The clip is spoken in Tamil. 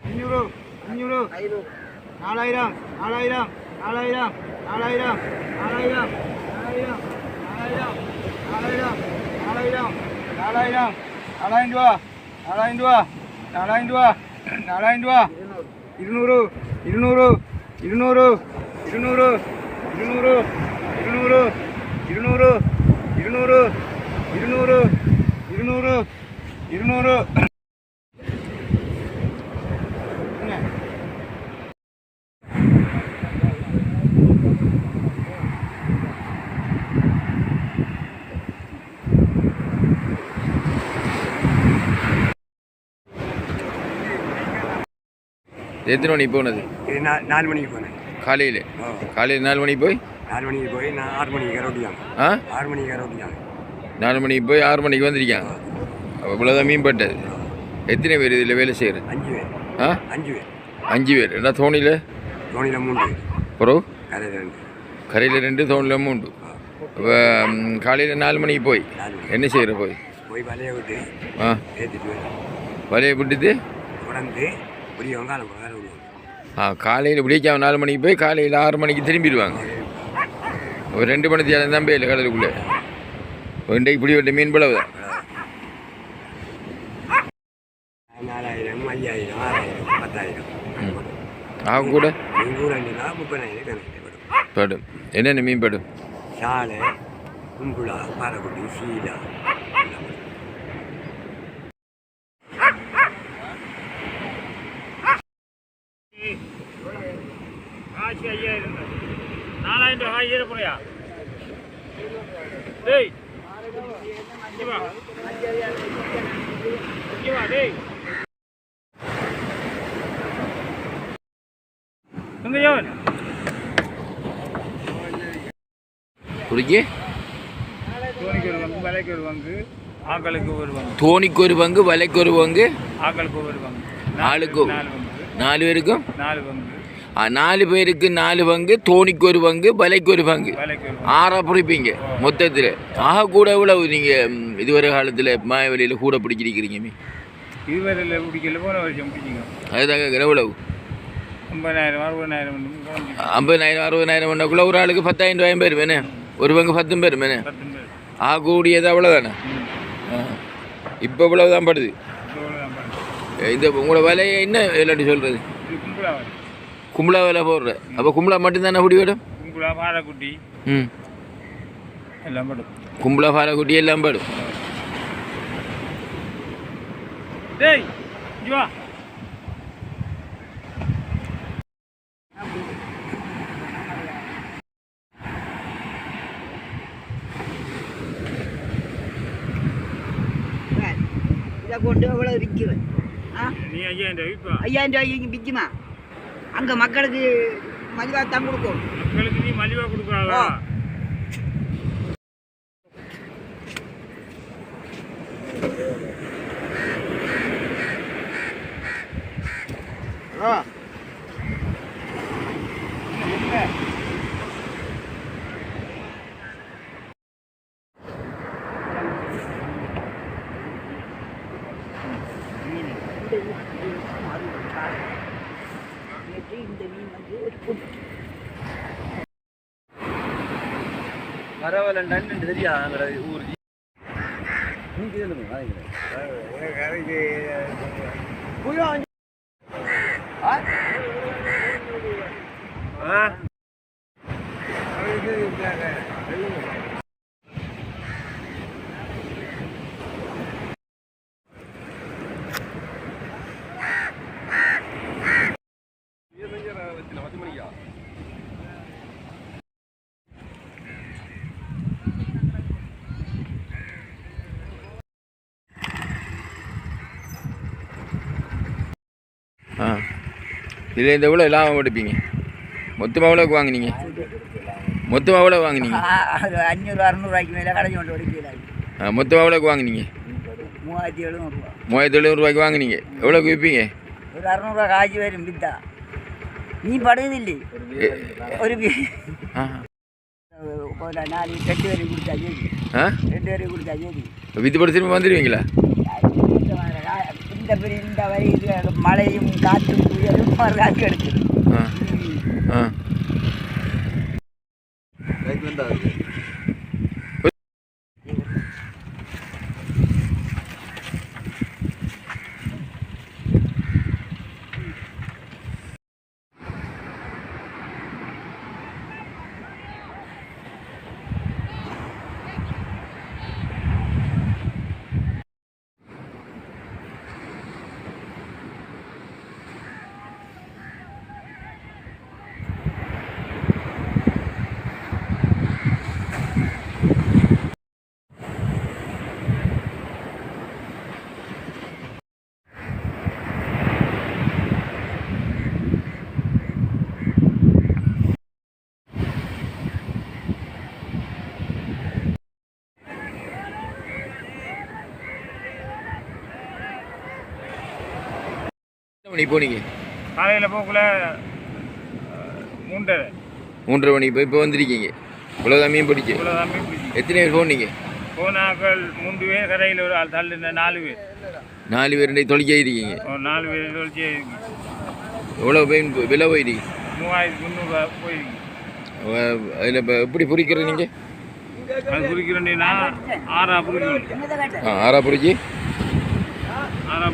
അഞ്ഞൂറ് അഞ്ഞൂറ് നാലായിരം നാലായിരം നാലായിരം നാലായിരം നാലായിരം നാലായിരം നാലായിരം നാലായിരം നാലായിരം നാലായിരം നാലായിരം രൂപ നാലായിരം രൂപ നാലായിരം രൂപ നാലായിരം രൂപ ഇരുന്നൂറ് ഇരുന്നൂറ് ഇരുന്നൂറ് இருநூறு இருநூறு இருநூறு இருநூறு இருநூறு இருநூறு இருநூறு இருநூறு. எத்தனை மணிக்கு போனது? நான் நாலு மணிக்கு போனேன். காலையில். காலையில் நாலு மணிக்கு போய்? நாலு மணிக்கு போய் நான் ஆறு மணிக்கு கரோட்டியாங்க ஆ? ஆறு மணிக்கு கரோட்டியாங்க நாலு மணிக்கு போய் ஆறு மணிக்கு வந்திருக்காங்க. அப்போ இவ்வளோதான் மீன் பட்டது. எத்தனை பேர் இதில் வேலை செய்கிறது அஞ்சு பேர். ஆ? அஞ்சு பேர். அஞ்சு பேர். என்ன தோணியில் தோணியில் மூணு பேர்? அப்புறம் கரையில் ரெண்டு. கரையில் ரெண்டு தோணில் மூன்று. இப்போ காலையில் நாலு மணிக்கு போய். மணி என்ன செய்கிற போய்? போய் வலையை விட்டு ஆ. ஏற்றிட்டு வலையை விட்டுட்டு? உடந்து விடுவாங்க ஆ காலையில் விடிக்காம நாலு மணிக்கு போய் காலையில் ஆறு மணிக்கு திரும்பிடுவாங்க. ஒரு ரெண்டு மணி தேரம் தான் போயில கடலுக்குள்ளே. இன்றைக்கு பிடி விட்ட மீன் போல தான் நாலாயிரம் ஐயாயிரம் ஆறாயிரம் பத்தாயிரம். ஆக கூட? படும். என்னென்ன மீன் படும்? சாலை பாறைக்குட்டி சீலா. ஆச்சு ஐயாயிரம் நாலாயிரம் ரூபாய் போறியா டேய் டேய் எங்க யோன் குடிக்கி தோனிக்கு ஒரு பங்கு. விலைக்கு ஒரு பங்கு ஆக்களுக்கு ஒரு பங்கு. தோணிக்கு ஒரு பங்கு. வலைக்கு ஒரு பங்கு ஆக்களுக்கு ஒரு பங்கு. நாலு பேருக்கும்? நாலு பங்கு. நாலு பேருக்கு நாலு பங்கு தோணிக்கு ஒரு பங்கு வலைக்கு ஒரு பங்கு. ஆறா பிடிப்பீங்க மொத்தத்தில். ஆக கூட எவ்வளவு நீங்கள் இதுவரை காலத்தில் மாயவெளியில் கூட பிடிச்சிருக்கிறீங்க இதுவரையில் பிடிக்கல போன வருஷம் பிடிச்சிங்க. அதுதான் கேட்குறேன் எவ்வளவு? ஐம்பதாயிரம் அறுபதாயிரம் ஐம்பதாயிரம் அறுபதாயிரம் பண்ணக்குள்ள ஒரு ஆளுக்கு பத்தாயிரம் ரூபாயும் பேர் வேணே. ஒரு பங்கு பத்தும் பேர் வேணே. ஆக கூடியது அவ்வளோதானே இப்போ இவ்வளவு தான் படுது. இந்த உங்களோட விலையை என்ன இல்லாட்டி சொல்கிறது கும்பலாவில் போடுற. அப்போ கும்பலா மட்டும்தானே குடி வேடும் கும்பலா பாறைக்குட்டி ம். எல்லாம் படும். கும்பலா பாறைக்குட்டி எல்லாம் படும். டேய் வா. கொண்டு அவ்வளோ விற்கிறேன் ஐயாயிரம் ரூபாய் விற்குமா அங்கே மக்களுக்கு மலிவாக தான் கொடுக்கும். மக்களுக்கு நீ மலிவா கொடுக்குறாளா போட்டு இந்த மீன் வந்து ஒரு புது பரவாயில்லண்டான்னு தெரியா ஊர் இங்கே இதில் இந்த எவ்வளோ லாபம் எடுப்பீங்க. மொத்தமாக எவ்வளோக்கு வாங்குனீங்க? மொத்தமாக எவ்வளோ வாங்குனீங்க? அஞ்சூறு அறநூறுவாய்க்கு மேலே கடைஞ்சி கொண்டு வடிக்கல ஆ மொத்தமாக எவ்வளோக்கு வாங்குனீங்க? மூவாயிரத்தி எழுநூறுவா மூவாயிரத்தி எழுநூறுவாய்க்கு வாங்குனீங்க. எவ்வளோக்கு விற்பீங்க? ஒரு அறநூறுவா காய்ச்சி வரும் வித்தா. நீ படுவதில்லை எ- ஒரு நாலு ரெண்டு பேரும் கொடுத்தா ஆ? ரெண்டு பேரும் கொடுத்தா சரி. வித்து திரும்ப வந்துடுவீங்களா? இந்த பெரிய இந்த வரை மழையும் காற்றும் புயலும் மறுநாள் எடுக்குது. ஆ. ஆ. மணிக்கு போனீங்க? காலையில் போக்குள்ள மூன்றரை. மூன்றரை மணிக்கு போய் இப்போ வந்திருக்கீங்க. இவ்வளோதான் மீன் பிடிச்சி இவ்வளோதான் மீன் பிடிச்சி எத்தனை பேர் போனீங்க? போனாக்கள் மூன்று பேர் கரையில் ஒரு ஆள் தள்ளுன நாலு பேர். நாலு பேர் தொலைக்க இருக்கீங்க. நாலு பேர் தொழிற்சி எவ்வளோ மீன் போ- விலை போயிருக்கு? மூவாயிரத்தி முந்நூறுரூவா போயிருக்கு. அதில் இப்போ எப்படி பிடிக்கிறது நீங்கள் அது குறிக்கிறேன்னா ஆறா பிடிக்கணும் ஆ ஆறா பிடிச்சி ஆறா